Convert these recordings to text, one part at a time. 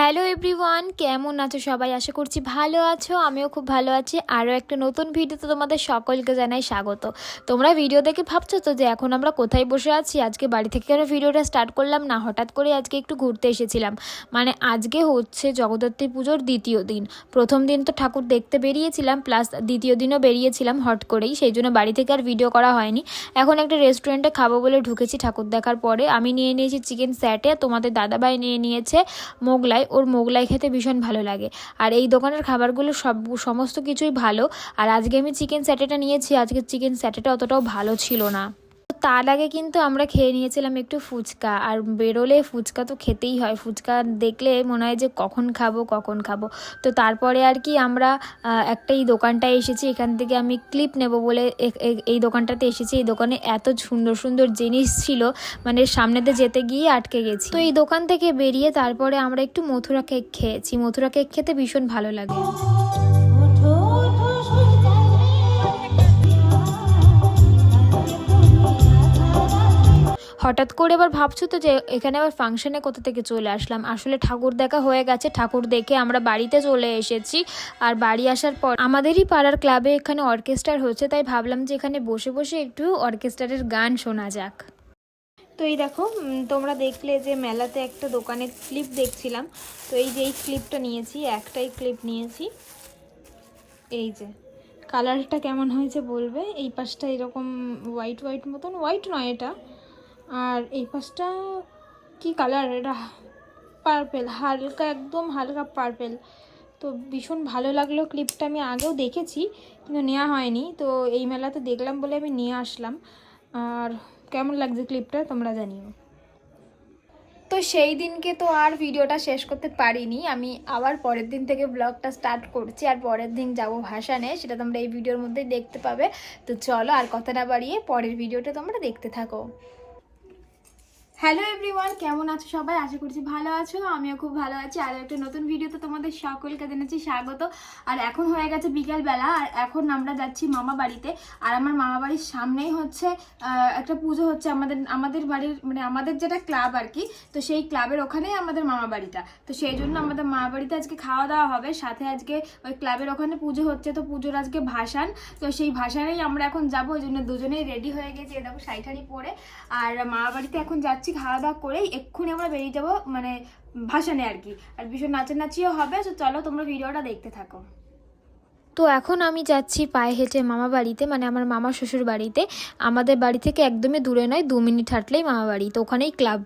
Hello everyone, কেমন আছো সবাই? আশা করছি ভালো আছো, আমিও খুব ভালো আছি। আরও একটা নতুন ভিডিওতে তোমাদের সকলকে জানাই স্বাগত। তোমরা ভিডিও দেখে ভাবছ তো যে এখন আমরা কোথায় বসে আছি? আজকে বাড়ি থেকে কেন ভিডিওটা স্টার্ট করলাম না? হঠাৎ করে আজকে একটু ঘুরতে এসেছিলাম। মানে আজকে হচ্ছে জগদ্ধাত্রী পুজোর দ্বিতীয় দিন। প্রথম দিন তো ঠাকুর দেখতে বেরিয়েছিলাম, প্লাস দ্বিতীয় দিনও বেরিয়েছিলাম হট করেই। সেই জন্য বাড়ি থেকে আর ভিডিও করা হয়নি। এখন একটা রেস্টুরেন্টে খাব বলে ঢুকেছি ঠাকুর দেখার পরে। আমি নিয়ে নিয়েছি চিকেন স্যাটে, তোমাদের দাদাভাই নিয়ে নিয়েছে মোগলাই। ওর মোগলাই খেতে ভীষণ ভালো লাগে। আর এই দোকানের খাবারগুলো সব, সমস্ত কিছুই ভালো। আর আজকে আমি চিকেন স্যাটেটা নিয়েছি, আজকে চিকেন স্যাটেটা অতটাও ভালো ছিল না। তার আগে কিন্তু আমরা খেয়ে নিয়েছিলাম একটু ফুচকা। আর বেরোলে ফুচকা তো খেতেই হয়। ফুচকা দেখলে মনে হয় যে কখন খাব কখন খাব। তো তারপরে আর কি আমরা একটা এই দোকানটায় এসেছি। এখান থেকে আমি ক্লিপ নেব বলে এই দোকানটাতে এসেছি। এই দোকানে এত সুন্দর সুন্দর জিনিস ছিল। মানে সামনেতে যেতে গিয়ে আটকে গেছি। তো এই দোকান থেকে বেরিয়ে তারপরে আমরা একটু মথুরা কেক খেয়েছি। মথুরা কেক খেতে ভীষণ ভালো লাগে। হঠাৎ করে এবার ভাবছ তো যে এখানে আবার ফাংশনে কোথা থেকে চলে আসলাম? আসলে ঠাকুর দেখা হয়ে গেছে, ঠাকুর দেখে আমরা বাড়িতে চলে এসেছি। আর বাড়ি আসার পর আমাদেরই পাড়ার ক্লাবে এখানে অর্কেস্ট্রার হচ্ছে, তাই ভাবলাম যে এখানে বসে বসে একটু অর্কেস্ট্রারের গান শোনা যাক। তো এই দেখো তোমরা দেখলে যে মেলাতে একটা দোকানের ক্লিপ দেখছিলাম। তো এই যে এই ক্লিপটা নিয়েছি, একটাই ক্লিপ নিয়েছি। এই যে কালারটা কেমন হয়েছে বলবে? এই পাশটা এরকম হোয়াইট হোয়াইট মতন। হোয়াইট নয় এটা। আর এই পাশটা কি কালার এটা পার্পেল হালকা একদম হালকা পার্পেল তো ভীষণ ভালো লাগল ক্লিপটা আমি আগেও দেখেছি, কিন্তু নেওয়া হয়নি। তো এই মেলাতে দেখলাম বলে আমি নিয়ে আসলাম। আর কেমন লাগছে ক্লিপটা তোমরা জানিও। তো সেই দিনকে তো আর ভিডিওটা শেষ করতে পারিনি। আমি আবার পরের দিন থেকে ব্লগটা স্টার্ট করছি, আর পরের দিন যাব ভাসানে। সেটা তোমরা এই ভিডিওর মধ্যেই দেখতে পাবে। তো চলো আর কথা না বাড়িয়ে পরের ভিডিওটা তোমরা দেখতে থাকো। হ্যালো এভরিওয়ান কেমন আছো সবাই? আশা করছি ভালো আছো, আমিও খুব ভালো আছি। আর একটা নতুন ভিডিওতে তোমাদের সকলকে জানাচ্ছি স্বাগত। আর এখন হয়ে গেছে বিকেলবেলা, আর এখন আমরা যাচ্ছি মামা বাড়িতে। আর আমার মামা বাড়ির সামনেই হচ্ছে একটা পুজো হচ্ছে আমাদের আমাদের বাড়ির মানে আমাদের যেটা ক্লাব আর কি, তো সেই ক্লাবের ওখানেই আমাদের মামা বাড়িটা। তো সেই জন্য আমাদের মামা বাড়িতে আজকে খাওয়া দাওয়া হবে, সাথে আজকে ওই ক্লাবের ওখানে পুজো হচ্ছে, তো পুজোর আজকে ভাসান। তো সেই ভাসানেই আমরা এখন যাব, ওই জন্য দুজনেই রেডি হয়ে গেছি, এ দেখো শাড়ি পরে। আর মামা বাড়িতে এখন যাচ্ছি খাওয়া দাওয়া করেই এক্ষুনি আমরা বেরিয়ে যাব মানে ভাসানে আর কি। আর ভীষণ নাচানাচিও হবে, তো চলো তোমরা ভিডিওটা দেখতে থাকো। তো এখন আমি যাচ্ছি পায়ে হেঁটে মামা বাড়িতে মানে আমার মামা শ্বশুর বাড়িতে। আমাদের বাড়ি থেকে একদমই দূরে নয়, দু মিনিট হাঁটলেই মামা বাড়ি, তো ওখানেই ক্লাব।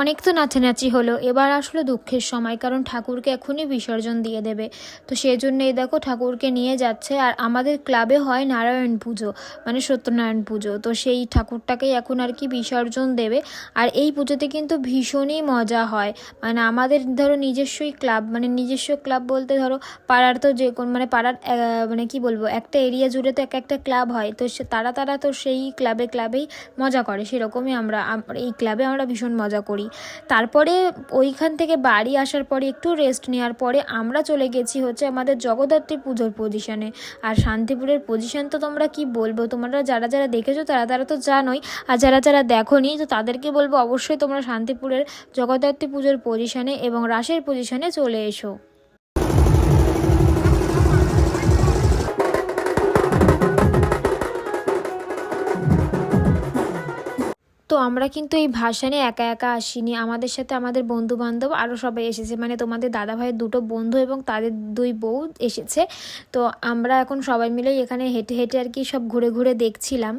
অনেক তো নাচানাচি হলো। এবার আসলো দুঃখের সময়, কারণ ঠাকুরকে এখনই বিসর্জন দিয়ে দেবে। তো সেই জন্য এই দেখো ঠাকুরকে নিয়ে যাচ্ছে, আর আমাদের ক্লাবে হয় নারায়ণ পুজো মানে সত্যনারায়ণ পুজো। তো সেই ঠাকুরটাকেই এখন আর কি বিসর্জন দেবে। আর এই পুজোতে কিন্তু ভীষণই মজা হয়। মানে আমাদের ধরো নিজস্বই ক্লাব মানে নিজস্ব ক্লাব বলতে ধরো পাড়ার তো যে কোন মানে পাড়ার মানে কি বলব, একটা এরিয়া জুড়ে তো এক একটা ক্লাব হয়। তো সে, তারা তারা তো সেই ক্লাবে ক্লাবেই মজা করে, সেরকমই আমরা এই ক্লাবে আমরা ভীষণ মজা করি। তারপরে ওইখান থেকে বাড়ি আসার পরে একটু রেস্ট নেওয়ার পরে আমরা চলে গেছি হচ্ছে আমাদের জগদ্ধাত্রী পুজোর পজিশনে আর শান্তিপুরের পজিশন তো তোমরা কি বলব? তোমরা যারা যারা দেখেছ তারা তারা তো জানোই। আর যারা যারা দেখোনি, তো তাদেরকে বলব অবশ্যই তোমরা শান্তিপুরের জগদ্ধাত্রী পুজোর পজিশনে এবং রাসের পজিশনে চলে এসো। তো আমরা কিন্তু এই ভাসানে একা একা আসিনি। আমাদের সাথে আমাদের বন্ধু বান্ধব আরও সবাই এসেছে। মানে তোমাদের দাদা ভাইয়ের দুটো বন্ধু এবং তাদের দুই বউ এসেছে। তো আমরা এখন সবাই মিলেই এখানে হেঁটে হেঁটে আর কি সব ঘুরে ঘুরে দেখছিলাম।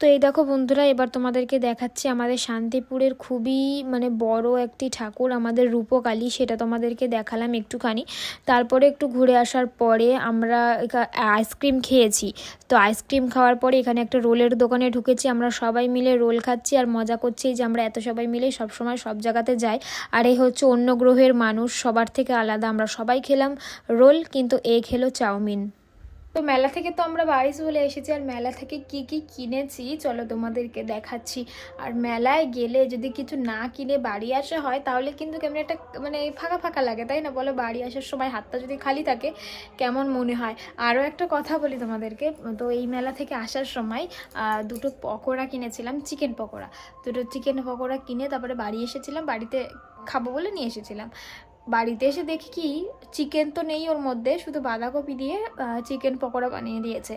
তো এই দেখো বন্ধুরা, এবার তোমাদেরকে দেখাচ্ছি আমাদের শান্তিপুরের খুবই মানে বড় একটি ঠাকুর, আমাদের রূপকালী, সেটা তোমাদেরকে দেখালাম একটুখানি। তারপরে একটু ঘুরে আসার পরে আমরা আইসক্রিম খেয়েছি। তো আইসক্রিম খাওয়ার পরে এখানে একটা রোলের দোকানে ঢুকেছি, আমরা সবাই মিলে রোল খাচ্ছি আর মজা করছি যে আমরা এত সবাই মিলে সবসময় সব জায়গাতে যাই। আর এই হচ্ছে অন্য গ্রহের মানুষ, সবার থেকে আলাদা, আমরা সবাই খেলাম রোল, কিন্তু এ খেলো চাউমিন। তো মেলা থেকে তো আমরা বাড়ি চলে এসেছি, আর মেলা থেকে কি কি কিনেছি চলো তোমাদেরকে দেখাচ্ছি। আর মেলায় গেলে যদি কিছু না কিনে বাড়ি আসা হয়, তাহলে কিন্তু কেমন একটা মানে ফাঁকা ফাঁকা লাগে, তাই না? বলো বাড়ি আসার সময় হাতটা যদি খালি থাকে, কেমন মনে হয়? আরও একটা কথা বলি তোমাদেরকে, তো এই মেলা থেকে আসার সময় দুটো পকোড়া কিনেছিলাম, চিকেন পকোড়া। দুটো চিকেন পকোড়া কিনে তারপরে বাড়ি এসেছিলাম, বাড়িতে খাব বলে নিয়ে এসেছিলাম। বাড়িতে এসে দেখি কি চিকেন তো নেই ওর মধ্যে, শুধু বাঁধাকপি দিয়ে চিকেন পকোড়া বানিয়ে দিয়েছে।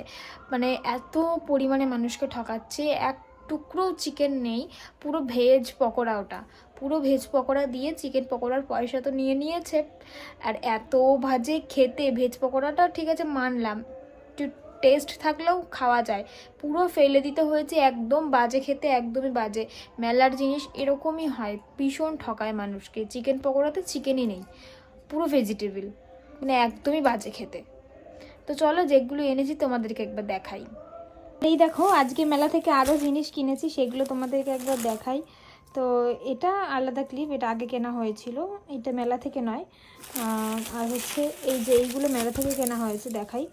মানে এত পরিমাণে মানুষকে ঠকাচ্ছে, এক টুকরো চিকেন নেই, পুরো ভেজ পকোড়া ওটা। পুরো ভেজ পকোড়া দিয়ে চিকেন পকোড়ার পয়সা তো নিয়ে নিয়েছে। আর এত ভাজে খেতে ভেজ পকোড়াটা ঠিক আছে, মানলাম। টেস্ট থাকলেও খাওয়া যায়। পুরো ফেলে দিতে হয়েছে একদম বাজে খেতে একদমই বাজে। মেলার জিনিস এরকমই হয়, ভীষণ ঠকায় মানুষকে। চিকেন পকোড়াতে চিকেনই নেই, পুরো ভেজিটেবল মানে একদমই বাজে খেতে। তো চলো যেগুলো এনেছি তোমাদেরকে একবার দেখাই। এই দেখো, আজকে মেলা থেকে আরও জিনিস কিনেছি, সেগুলো তোমাদেরকে একবার দেখাই। তো এটা আলাদা ক্লিপ এটা আগে কেনা হয়েছিল, এটা মেলা থেকে নয়। আর হচ্ছে এই যে এইগুলো মেলা থেকে কেনা হয়েছে, দেখাই।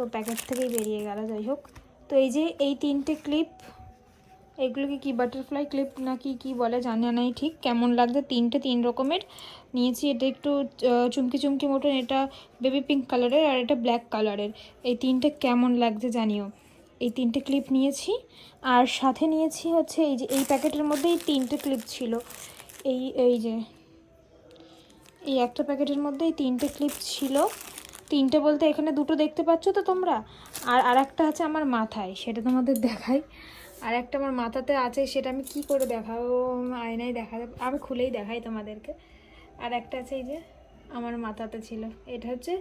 তো প্যাকেট থেকেই বেরিয়ে গেল, যাই হোক। তো এই যে এই তিনটে ক্লিপ এগুলোকে কি বাটারফ্লাই ক্লিপ নাকি কি বলে জানি না এই ঠিক, কেমন লাগছে? তিনটে তিন রকমের। নিয়েছি এটা একটু চুমকি চুমকি মতন, এটা বেবি পিঙ্ক কালারের আর এটা ব্ল্যাক কালারের এই তিনটে কেমন লাগছে জানিও। এই তিনটে ক্লিপ নিয়েছি। আর সাথে নিয়েছি হচ্ছে এই যে, এই প্যাকেটের মধ্যে এই তিনটে ক্লিপ ছিল। এই এই যে, এই একটা প্যাকেটের মধ্যে এই তিনটে ক্লিপ ছিল। তিনটে বলতে এখানে দুটো দেখতে পাচ্ছ তো তোমরা? আর আর একটা আছে আমার মাথায়, সেটা তোমাদের দেখাই। আর একটা আমার মাথাতে আছে, সেটা আমি কি করে দেখাবো? আয়নায় দেখা আমি খুলেই দেখাই তোমাদেরকে। আর একটা আছে এই যে, আমার মাথাতে ছিল। এটা হচ্ছে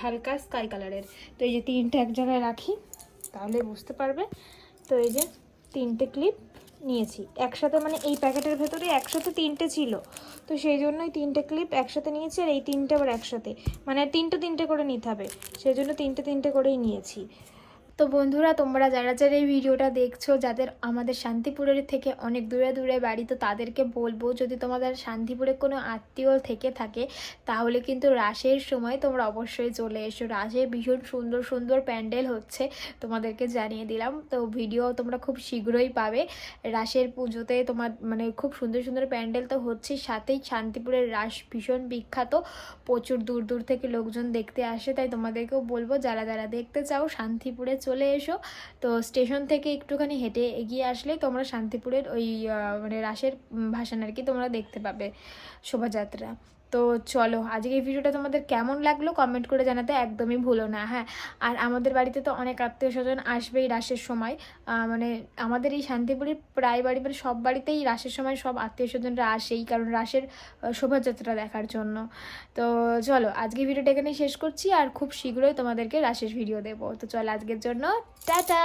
হালকা স্কাই কালারের। তো এই যে তিনটে এক জায়গায় রাখি, তাহলে বুঝতে পারবে। তো এই যে, তিনটে ক্লিপ। নিয়েছি। একসাথে মানে এই প্যাকেটের ভেতরে একসাথে তিনটে ছিল। তো সেই জন্যই তিনটে ক্লিপ একসাথে নিয়েছি আর এই তিনটে আবার একসাথে। মানে তিনটে তিনটে করে নিতে হবে। সেই জন্য তিনটে তিনটে করেই নিয়েছি। তো বন্ধুরা, তোমরা যারা যারা এই ভিডিওটা দেখছ, যাদের আমাদের শান্তিপুরের থেকে অনেক দূরে দূরে বাড়ি, তো তাদেরকে বলব, যদি তোমাদের শান্তিপুরে কোনো আত্মীয় থেকে থাকে, তাহলে কিন্তু রাসের সময় তোমরা অবশ্যই চলে এসো। রাসে ভীষণ সুন্দর সুন্দর প্যান্ডেল হচ্ছে, তোমাদেরকে জানিয়ে দিলাম। তো ভিডিও তোমরা খুব শীঘ্রই পাবে। রাসের পুজোতে তোমার মানে খুব সুন্দর সুন্দর প্যান্ডেল তো হচ্ছে সাথেই শান্তিপুরের রাস ভীষণ বিখ্যাত। প্রচুর দূর দূর থেকে লোকজন দেখতে আসে, তাই তোমাদেরকেও বলব, যারা যারা দেখতে চাও শান্তিপুরে চলে এসো। তো স্টেশন থেকে একটুখানি হেঁটে এগিয়ে আসলে তোমরা শান্তিপুরের ওই মানে রাসের ভাসান আর কি তোমরা দেখতে পাবে শোভাযাত্রা। তো চলো, আজকে এই ভিডিওটা তোমাদের কেমন লাগল কমেন্ট করে জানাতে একদমই ভুলো না হ্যাঁ? আর আমাদের বাড়িতে তো অনেক আত্মীয় স্বজন আসবেই রাসের সময়। মানে আমাদের এই শান্তিপুরের প্রায় বাড়ি মানে সব বাড়িতেই রাসের সময় সব আত্মীয় স্বজনরা আসেই, কারণ রাসের শোভাযাত্রা দেখার জন্য। তো চলো, আজকে ভিডিওটা এখানেই শেষ করছি, আর খুব শীঘ্রই তোমাদেরকে রাসের ভিডিও দেবো। তো চলো, আজকের জন্য টাটা!